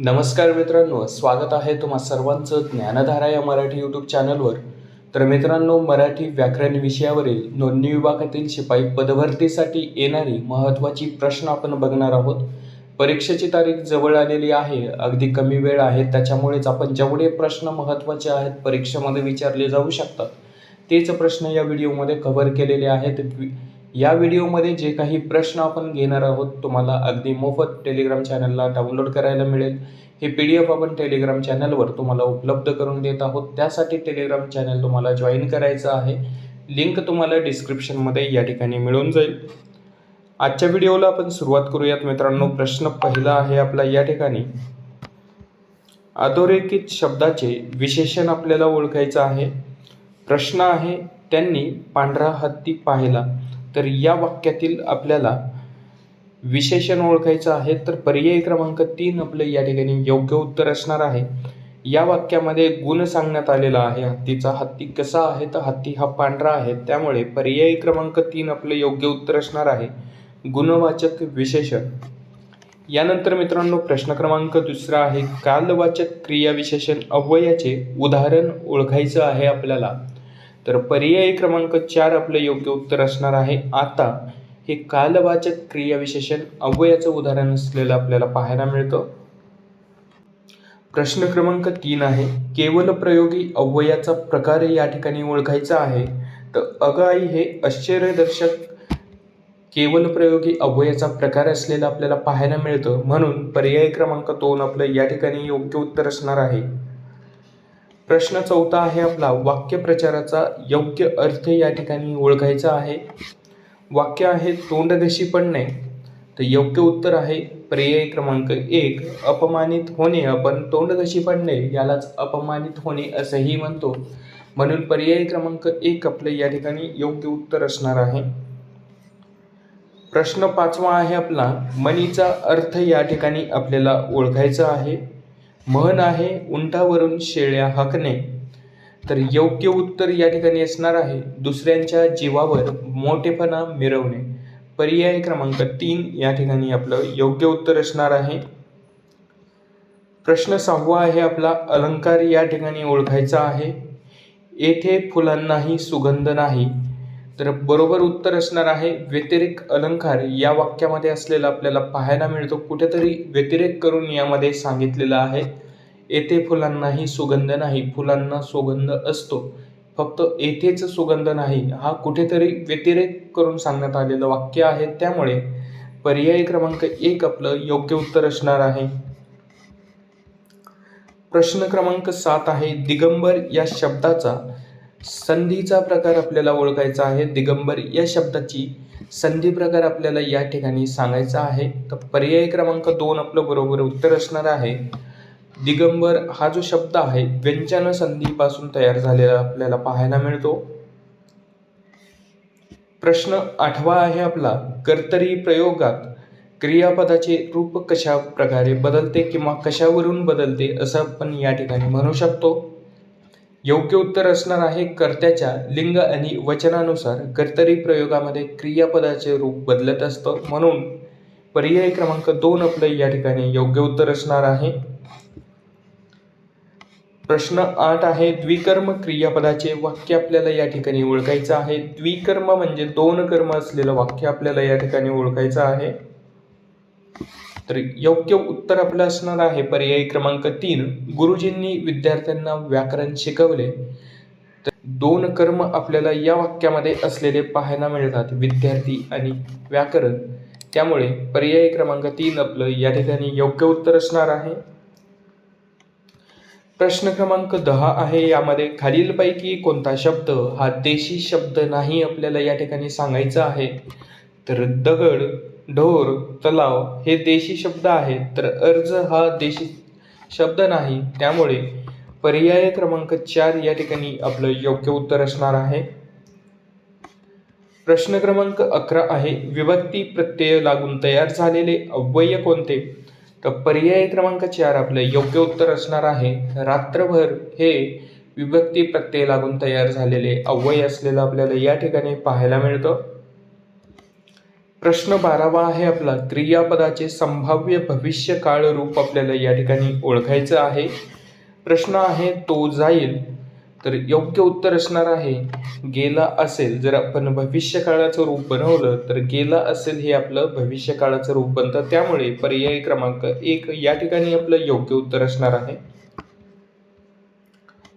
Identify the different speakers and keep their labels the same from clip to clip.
Speaker 1: नमस्कार मित्रांनो स्वागत आहे तुम्हा सर्वांचं ज्ञानधारा या मराठी यूट्यूब चॅनलवर तर मित्रांनो मराठी व्याकरण विषयावरील नोंदणी विभागातील शिपाई पदभरतीसाठी येणारी महत्त्वाची प्रश्न आपण बघणार आहोत. परीक्षेची तारीख जवळ आलेली आहे अगदी कमी वेळ आहे त्याच्यामुळेच आपण जेवढे प्रश्न महत्त्वाचे आहेत परीक्षेमध्ये विचारले जाऊ शकतात. तेच प्रश्न या व्हिडिओमध्ये कव्हर केलेले आहेत. या व्हिडिओमध्ये जे काही प्रश्न आपण घेणार आहोत तुम्हाला अगदी मोफत टेलिग्राम चॅनलला डाउनलोड करायला मिळेल. हे पी डी एफ आपण टेलिग्राम चॅनलवर तुम्हाला उपलब्ध करून देत आहोत. त्यासाठी टेलिग्राम चॅनल तुम्हाला जॉईन करायचं आहे. लिंक तुम्हाला डिस्क्रिप्शनमध्ये या ठिकाणी मिळून जाईल. आजच्या व्हिडिओला आपण सुरुवात करूयात. मित्रांनो प्रश्न पहिला आहे आपला या ठिकाणी. अधोरेखित शब्दाचे विशेषण आपल्याला ओळखायचं आहे. प्रश्न आहे त्यांनी पांढरा हत्ती पाहिला. तर या वाक्यातील आपल्याला विशेषण ओळखायचं आहे. तर पर्याय क्रमांक तीन आपलं या ठिकाणी योग्य उत्तर असणार आहे. या वाक्यामध्ये गुण सांगण्यात आलेला आहे. हत्तीचा हत्ती कसा आहे? तर हत्ती हा पांढरा आहे. त्यामुळे पर्याय क्रमांक तीन आपलं योग्य उत्तर असणार आहे. गुणवाचक विशेषण. यानंतर मित्रांनो प्रश्न क्रमांक दुसरा आहे. कालवाचक क्रियाविशेषण अव्ययाचे उदाहरण ओळखायचं आहे आपल्याला. तर पर्यायी क्रमांक चार आपलं योग्य उत्तर असणार आहे. आता हे कालवाचक क्रियाविशेषण अव्ययाचं उदाहरण असलेलं आपल्याला पाहायला मिळतं. प्रश्न क्रमांक तीन आहे केवल प्रयोगी अव्ययाचा प्रकार या ठिकाणी ओळखायचा आहे. तर अगाई हे आश्चर्यदर्शक केवल प्रयोगी अव्ययाचा प्रकार असलेला आपल्याला पाहायला मिळतं. म्हणून पर्याय क्रमांक दोन आपलं या ठिकाणी योग्य उत्तर असणार आहे. प्रश्न चौथा आहे आपला वाक्यप्रचाराचा योग्य अर्थ या ठिकाणी ओळखायचा आहे. वाक्य आहे तोंडघशी पडणे तर योग्य उत्तर आहे पर्याय क्रमांक एक अपमानित होणे. आपण तोंडघशी पडणे यालाच अपमानित होणे असंही म्हणतो. म्हणून पर्याय क्रमांक एक आपलं या ठिकाणी योग्य उत्तर असणार आहे. प्रश्न पाचवा आहे आपला मनीचा अर्थ या ठिकाणी आपल्याला ओळखायचा आहे. म्हण आहे उंटावरून शेळ्या हाकणे. तर योग्य उत्तर या ठिकाणी असणार आहे दुसऱ्यांच्या जीवावर मोठेपणा मिरवणे. पर्याय क्रमांक तीन या ठिकाणी आपलं योग्य उत्तर असणार आहे. प्रश्न सहावा आहे आपला अलंकार या ठिकाणी ओळखायचा आहे. येथे फुलांनाही सुगंध नाही. तर बरोबर उत्तर असणार आहे व्यतिरिक अलंकार. या वाक्यामध्ये असलेला आपल्याला पाहायला मिळतो. कुठेतरी व्यतिरेक करून यामध्ये सांगितलेलं आहे. येथे फुलांनाही सुगंध नाही. फुलांना सुगंध असतो. फक्त येथेच सुगंध नाही. हा कुठेतरी व्यतिरेक करून सांगण्यात आलेलं वाक्य आहे. त्यामुळे पर्याय क्रमांक एक आपलं योग्य उत्तर असणार आहे. प्रश्न क्रमांक सात आहे. दिगंबर या शब्दाचा संधीचा प्रकार आपल्याला ओळखायचा आहे. दिगंबर या शब्दाची संधी प्रकार आपल्याला या ठिकाणी सांगायचा आहे. तर पर्याय क्रमांक दोन आपलं बरोबर उत्तर असणार आहे. दिगंबर हा जो शब्द आहे व्यंजन संधीपासून तयार झालेला आपल्याला पाहायला मिळतो. प्रश्न आठवा आहे आपला कर्तरी प्रयोगात क्रियापदाचे रूप कशा प्रकारे बदलते किंवा कशावरून बदलते असं आपण या ठिकाणी म्हणू शकतो. योग्य उत्तर असणार आहे कर्त्याच्या लिंग आणि वचनानुसार. कर्तरी प्रयोगामध्ये क्रियापदाचे रूप बदलत असतं. म्हणून पर्याय क्रमांक दोन आपलं या ठिकाणी योग्य उत्तर असणार आहे. प्रश्न आठ आहे द्विकर्म क्रियापदाचे वाक्य आपल्याला या ठिकाणी ओळखायचं आहे. द्विकर्म म्हणजे दोन कर्म असलेलं वाक्य आपल्याला या ठिकाणी ओळखायचं आहे. तर योग्य उत्तर आपलं असणार आहे. पर्याय क्रमांक तीन. गुरुजींनी विद्यार्थ्यांना व्याकरण शिकवले. तर दोन कर्म आपल्याला या वाक्यामध्ये असलेले पाहायला मिळतात. विद्यार्थी आणि व्याकरण. त्यामुळे पर्याय क्रमांक तीन आपलं या ठिकाणी योग्य उत्तर असणार आहे. प्रश्न क्रमांक दहा आहे यामध्ये खालीलपैकी कोणता शब्द हा देशी शब्द नाही आपल्याला या ठिकाणी सांगायचा आहे. तर दगड ढोर तलाव हे देशी शब्द आहेत. तर अर्ज हा देशी शब्द नाही. त्यामुळे पर्याय क्रमांक चार या ठिकाणी आपलं योग्य उत्तर असणार आहे. प्रश्न क्रमांक अकरा आहे. विभक्ती प्रत्यय लागून तयार झालेले अव्यय कोणते? तर पर्याय क्रमांक चार आपलं योग्य उत्तर असणार आहे. रात्रभर हे विभक्ती प्रत्यय लागून तयार झालेले अव्यय असलेलं आपल्याला या ठिकाणी पाहायला मिळतं. प्रश्न बारावा आहे आपला. क्रियापदाचे संभाव्य भविष्य काळ रूप आपल्याला या ठिकाणी ओळखायचं आहे. प्रश्न आहे तो जाईल. तर योग्य उत्तर असणार आहे गेला असेल. जर आपण भविष्यकाळाचं रूप बनवलं तर गेला असेल हे आपलं भविष्य काळाचं रूप बनतं. त्यामुळे पर्याय क्रमांक एक या ठिकाणी आपलं योग्य उत्तर असणार आहे.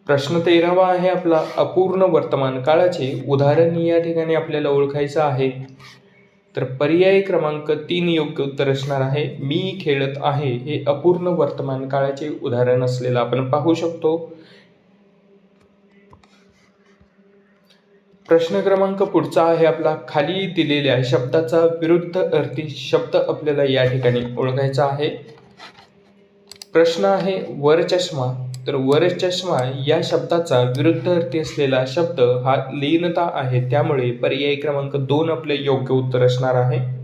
Speaker 1: प्रश्न तेरावा आहे आपला. अपूर्ण वर्तमान काळाचे उदाहरण या ठिकाणी आपल्याला ओळखायचं आहे. तर पर्याय क्रमांक तीन योग्य उत्तर असणार आहे. मी खेळत आहे हे अपूर्ण वर्तमान काळाचे उदाहरण असलेलं आपण पाहू शकतो. प्रश्न क्रमांक पुढचा आहे आपला. खाली दिलेल्या शब्दाचा विरुद्ध अर्थी शब्द आपल्याला या ठिकाणी ओळखायचा आहे. प्रश्न आहे वर चष्मा. तर वर चष्मा या शब्दाचा विरुद्ध अर्थी असलेला शब्द हा लीनता आहे. त्यामुळे पर्याय क्रमांक दोन आपले योग्य उत्तर असणार आहे.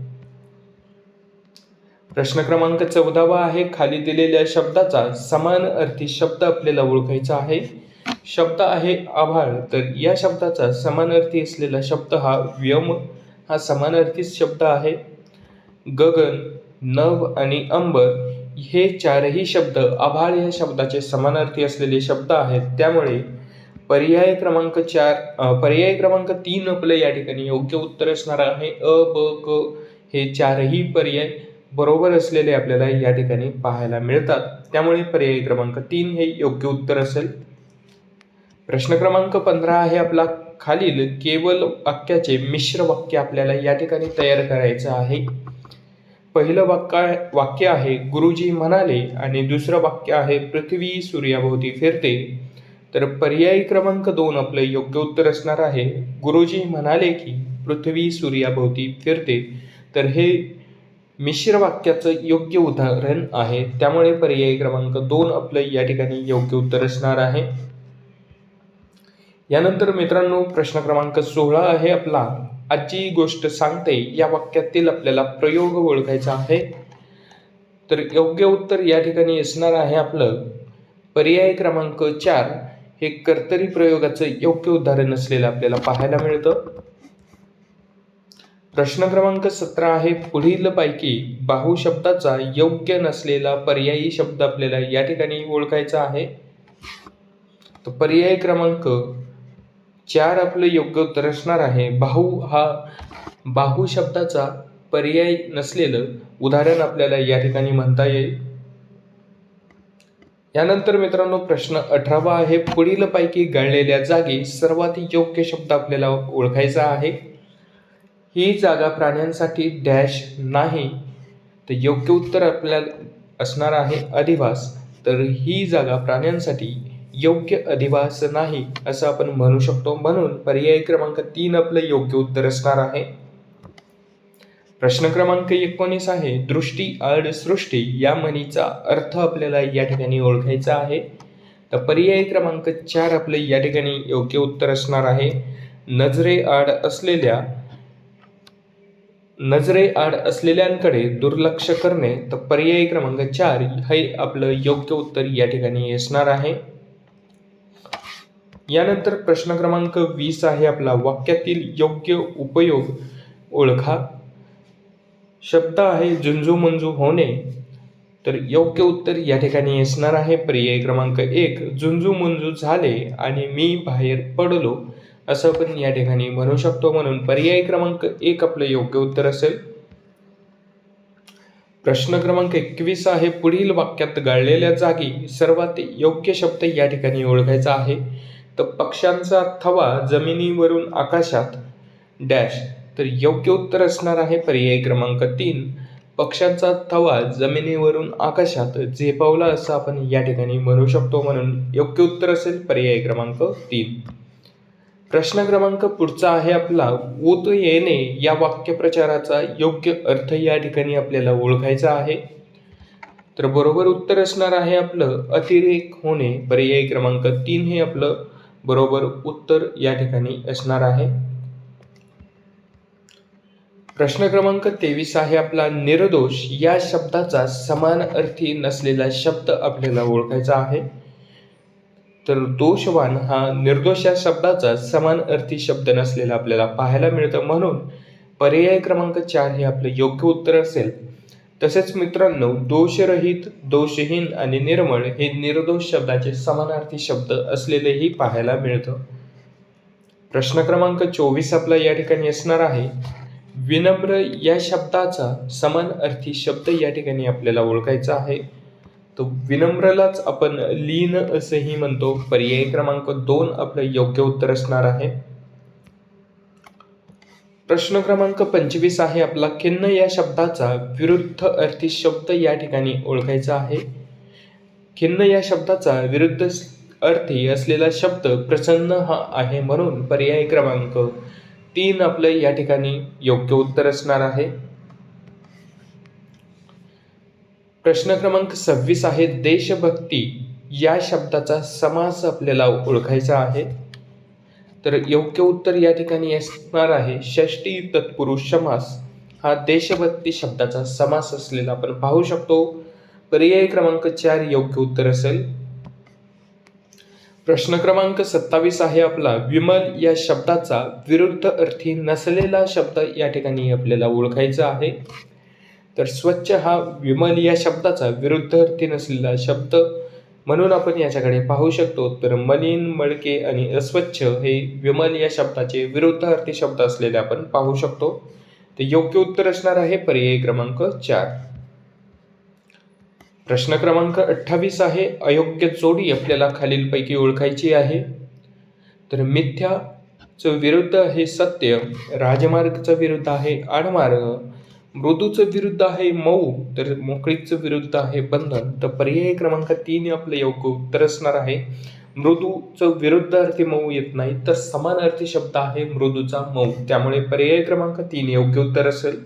Speaker 1: प्रश्न क्रमांक चौदावा आहे. खाली दिलेल्या शब्दाचा समान अर्थी शब्द आपल्याला ओळखायचा आहे. शब्द आहे आभाळ. तर या शब्दाचा समान अर्थी असलेला शब्द हा व्यम. हा समानार्थीच शब्द आहे. गगन नभ आणि अंबर हे चारही शब्द आभाळ या शब्दाचे समानार्थी असलेले शब्द आहेत. त्यामुळे पर्याय क्रमांक चार पर्याय क्रमांक तीन आपलं या ठिकाणी योग्य उत्तर असणार आहे. अ ब क हे चारही पर्याय बरोबर असलेले आपल्याला या ठिकाणी पाहायला मिळतात. त्यामुळे पर्याय क्रमांक तीन हे योग्य उत्तर असेल. प्रश्न क्रमांक पंधरा आहे आपला. खालील केवल वाक्याचे मिश्र वाक्य आपल्याला या ठिकाणी तयार करायचं आहे. पहिलं वाक्य वाक्य आहे गुरुजी म्हणाले आणि दुसरं वाक्य आहे पृथ्वी सूर्याभोवती फिरते. तर पर्यायी क्रमांक दोन आपलं योग्य उत्तर असणार आहे. गुरुजी म्हणाले की पृथ्वी सूर्याभोवती फिरते. तर हे मिश्र वाक्याचं योग्य उदाहरण आहे. त्यामुळे पर्यायी क्रमांक दोन आपलं या ठिकाणी योग्य उत्तर असणार आहे. यानंतर मित्रांनो प्रश्न क्रमांक सोळा आहे आपला. आजची गोष्ट सांगते या वाक्यातील आपल्याला प्रयोग ओळखायचा आहे. तर योग्य उत्तर या ठिकाणी असणार आहे आपलं. पर्याय क्रमांक चार हे कर्तरी प्रयोगाचं योग्य उदाहरण असलेलं आपल्याला पाहायला मिळतं. प्रश्न क्रमांक सतरा आहे पुढील पैकी बाहू शब्दाचा योग्य नसलेला पर्यायी शब्द आपल्याला या ठिकाणी ओळखायचा आहे. तर पर्याय क्रमांक चार आपलं योग्य उत्तर असणार आहे. बाहू हा बाहू शब्दाचा पर्याय नसलेलं उदाहरण आपल्याला या ठिकाणी म्हणता येईल. यानंतर मित्रांनो प्रश्न अठरावा आहे. पुढील पैकी गळलेल्या जागी सर्वात योग्य शब्द आपल्याला ओळखायचा आहे. ही जागा प्राण्यांसाठी डॅश नाही तर योग्य उत्तर आपल्याला असणार आहे अधिवास. तर ही जागा प्राण्यांसाठी योग्य अधिवास नाही असं आपण म्हणू शकतो. म्हणून पर्याय क्रमांक तीन आपलं योग्य उत्तर असणार आहे. प्रश्न क्रमांक एकोणीस आहे दृष्टी आड सृष्टी या म्हणीचा अर्थ आपल्याला या ठिकाणी ओळखायचा आहे. तर पर्याय क्रमांक चार आपलं या ठिकाणी योग्य उत्तर असणार आहे. नजरे आड असलेल्या नजरे आड असलेल्यांकडे दुर्लक्ष करणे तर पर्याय क्रमांक चार हे आपलं योग्य उत्तर या ठिकाणी असणार आहे. यानंतर प्रश्न क्रमांक वीस आहे आपला. वाक्यातील योग्य उपयोग ओळखा. शब्द आहे झुंजू मंजू होणे. तर योग्य उत्तर या ठिकाणी असणार आहे. पर्याय क्रमांक एक झुंजू मंजू झाले आणि मी बाहेर पडलो. असं आपण या ठिकाणी म्हणू शकतो. म्हणून पर्याय क्रमांक एक आपलं योग्य उत्तर असेल. प्रश्न क्रमांक एकवीस आहे. पुढील वाक्यात गाळलेल्या जागी सर्वात योग्य शब्द या ठिकाणी ओळखायचा आहे. तर पक्ष्यांचा थवा जमिनीवरून आकाशात डॅश. तर योग्य उत्तर असणार आहे पर्याय क्रमांक तीन. पक्ष्यांचा थवा जमिनीवरून आकाशात झेपावला असं आपण या ठिकाणी म्हणू शकतो म्हणून योग्य उत्तर असेल पर्याय क्रमांक तीन. प्रश्न क्रमांक पुढचा आहे आपला. ऊत येणे या वाक्यप्रचाराचा योग्य अर्थ या ठिकाणी आपल्याला ओळखायचा आहे. तर बरोबर उत्तर असणार आहे आपलं अतिरेक होणे. पर्याय क्रमांक तीन हे आपलं बरोबर उत्तर या ठिकाणी असणार आहे. प्रश्न क्रमांक तेवीस आहे आपला निर्दोष. या शब्दाचा समान अर्थी नसलेला शब्द आपल्याला ओळखायचा आहे. तर दोषवान हा निर्दोष या शब्दाचा समान अर्थी शब्द नसलेला आपल्याला पाहायला मिळतं. म्हणून पर्याय क्रमांक चार हे आपलं योग्य उत्तर असेल. तसेच मित्रांनो दोषरहित दोषहीन आणि निर्मळ हे निर्दोष शब्दाचे समानार्थी शब्द असलेलेही पाहायला मिळतं. प्रश्न क्रमांक चोवीस आपला या ठिकाणी असणार आहे. विनम्र या शब्दाचा समान अर्थी शब्द या ठिकाणी आपल्याला ओळखायचा आहे. तो विनम्रलाच आपण लीन असंही म्हणतो. पर्याय क्रमांक दोन आपलं योग्य उत्तर असणार आहे. प्रश्न क्रमांक पंचवीस आहे. आपला खिन्न या शब्दाचा विरुद्ध अर्थी शब्द या ठिकाणी ओळखायचा आहे. खिन्न या शब्दाचा विरुद्ध अर्थी असलेला शब्द प्रसन्न हा आहे म्हणून पर्याय क्रमांक तीन आपलं या ठिकाणी योग्य उत्तर असणार आहे. प्रश्न क्रमांक सव्वीस आहे. देशभक्ती या शब्दाचा समास आपल्याला ओळखायचा आहे. तर योग्य उत्तर या ठिकाणी असणार आहे. षष्टी तत्पुरुष समास. हा देशभक्ती शब्दाचा समास असलेला आपण पाहू शकतो. पर्याय क्रमांक चार योग्य उत्तर असेल. प्रश्न क्रमांक सत्तावीस आहे आपला. विमल या शब्दाचा विरुद्ध अर्थी नसलेला शब्द या ठिकाणी आपल्याला ओळखायचा आहे. तर स्वच्छ हा विमल या शब्दाचा विरुद्ध अर्थी नसलेला शब्द म्हणून आपण याच्याकडे पाहू शकतो तर मलिन मळके आणि अस्वच्छ हे विमल या शब्दाचे विरुद्धार्थी शब्द असलेले आपण पाहू शकतो. ते योग्य उत्तर असणार आहे पर्याय क्रमांक चार. प्रश्न क्रमांक अठ्ठावीस आहे अयोग्य जोडी आपल्याला खालीलपैकी ओळखायची आहे. तर मिथ्याचं विरुद्ध आहे सत्य राजमार्गचं विरुद्ध आहे आडमार्ग मृदूचं विरुद्ध आहे मऊ तर मोकळीचं विरुद्ध आहे बंधन. तर पर्याय क्रमांक तीन आपलं योग्य उत्तर असणार आहे. मृदूचं विरुद्ध अर्थी मऊ येत नाही तर समान अर्थी शब्द आहे मृदूचा मऊ. त्यामुळे पर्याय क्रमांक तीन योग्य उत्तर असेल.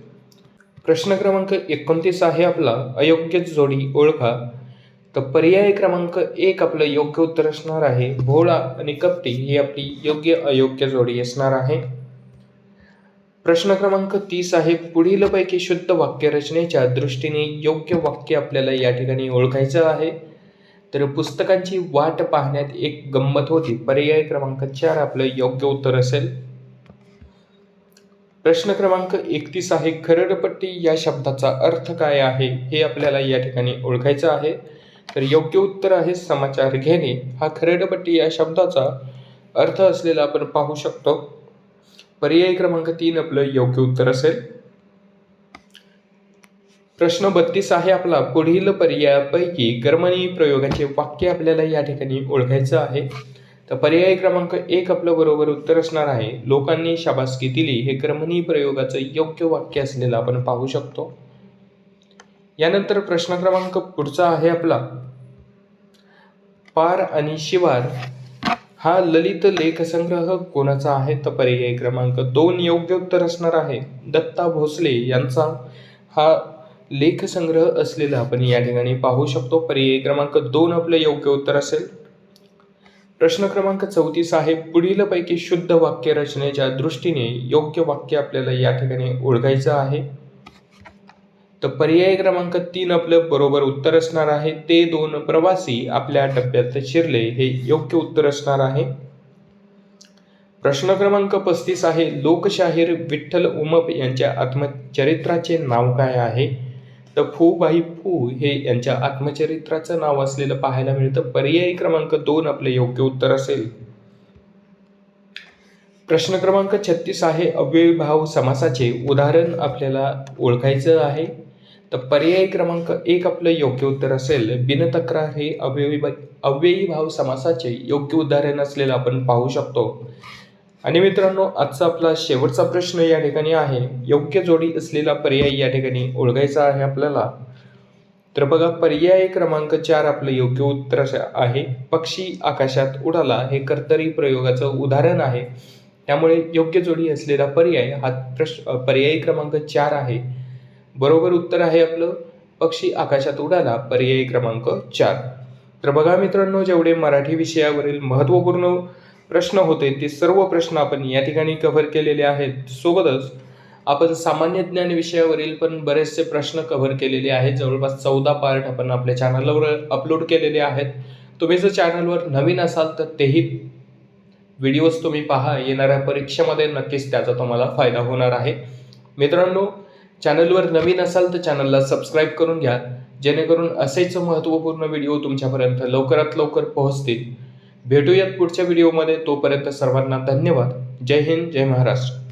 Speaker 1: प्रश्न क्रमांक एकोणतीस आहे आपला अयोग्य जोडी ओळखा. तर पर्याय क्रमांक एक आपलं योग्य उत्तर असणार आहे. भोळा आणि कपटी ही आपली योग्य अयोग्य जोडी असणार आहे. प्रश्न क्रमांक तीस आहे. पुढीलपैकी शुद्ध वाक्यरचनेच्या दृष्टीने योग्य वाक्य आपल्याला या ठिकाणी ओळखायचं आहे. तर पुस्तकांची वाट पाहण्यात एक गंमत होती. पर्याय क्रमांक चार आपलं योग्य उत्तर असेल. प्रश्न क्रमांक एकतीस आहे. खरडपट्टी या शब्दाचा अर्थ काय आहे हे आपल्याला या ठिकाणी ओळखायचं आहे. तर योग्य उत्तर आहे समाचार घेणे. हा खरडपट्टी या शब्दाचा अर्थ असलेला आपण पाहू शकतो. पर्याय क्रमांक तीन आपलं योग्य उत्तर असेल. प्रश्न बत्तीस आहे आपला. पुढील पर्यायापैकी कर्मणी प्रयोगाचे वाक्य आपल्याला या ठिकाणी ओळखायचं आहे. तर पर्याय क्रमांक एक आपलं बरोबर उत्तर असणार आहे. लोकांनी शाबासकी दिली. हे कर्मणी प्रयोगाचं योग्य वाक्य असलेलं आपण पाहू शकतो. यानंतर प्रश्न क्रमांक पुढचा आहे आपला. पार आणि शिवार हा ललित लेखसंग्रह कोणाचा आहे? तर पर्याय क्रमांक दोन योग्य उत्तर असणार आहे. दत्ता भोसले यांचा हा लेखसंग्रह असलेला आपण या ठिकाणी पाहू शकतो. पर्याय क्रमांक दोन आपलं योग्य उत्तर असेल. प्रश्न क्रमांक चौतीस आहे. पुढीलपैकी शुद्ध वाक्य रचनेच्या दृष्टीने योग्य वाक्य आपल्याला या ठिकाणी ओळखायचं आहे. तर पर्याय क्रमांक तीन आपलं बरोबर उत्तर असणार आहे. ते दोन प्रवासी आपल्या टप्प्यात शिरले हे योग्य उत्तर असणार आहे. प्रश्न क्रमांक पस्तीस आहे. लोकशाहीर विठ्ठल उमप यांच्या आत्मचरित्राचे नाव काय आहे? तर फू बाई फू हे यांच्या आत्मचरित्राचं नाव असलेलं पाहायला मिळतं. पर्यायी क्रमांक दोन आपले योग्य उत्तर असेल. प्रश्न क्रमांक छत्तीस आहे. अव्ययीभाव समासाचे उदाहरण आपल्याला ओळखायचं आहे. तर पर्याय क्रमांक एक आपलं योग्य उत्तर असेल. बिनतक्रार हे अव्ययी अव्ययी भाव समासाचे योग्य उदाहरण असलेलं आपण पाहू शकतो. आणि मित्रांनो आजचा आपला शेवटचा प्रश्न या ठिकाणी आहे. योग्य जोडी असलेला पर्याय या ठिकाणी ओळखायचा आहे आपल्याला. तर बघा पर्याय क्रमांक चार आपलं योग्य उत्तर आहे. पक्षी आकाशात उडाला हे कर्तरी प्रयोगाचं उदाहरण आहे. त्यामुळे योग्य जोडी असलेला पर्याय हा प्रश्न पर्यायी क्रमांक चार आहे. बरोबर उत्तर आहे आपलं. पक्षी आकाशात उडाला पर्यायी क्रमांक चार. तर बघा मित्रांनो जेवढे मराठी विषयावरील महत्त्वपूर्ण प्रश्न होते ते सर्व प्रश्न आपण या ठिकाणी कव्हर केलेले आहेत. सोबतच आपण सामान्य ज्ञान विषयावरील पण बरेचसे प्रश्न कव्हर केलेले आहेत. जवळपास चौदा पार्ट आपण आपल्या चॅनलवर अपलोड केलेले आहेत. तुम्ही जर चॅनलवर नवीन असाल तर तेही व्हिडिओज तुम्ही पहा. येणाऱ्या परीक्षेमध्ये नक्कीच त्याचा तुम्हाला फायदा होणार आहे. मित्रांनो चॅनलवर नवीन असाल तर चॅनलला सबस्क्राईब करून घ्या जेणेकरून असेच महत्त्वपूर्ण व्हिडिओ तुमच्यापर्यंत लवकरात लवकर पोहोचतील. भेटूयात पुढच्या व्हिडिओमध्ये तोपर्यंत सर्वांना धन्यवाद. जय हिंद जय महाराष्ट्र.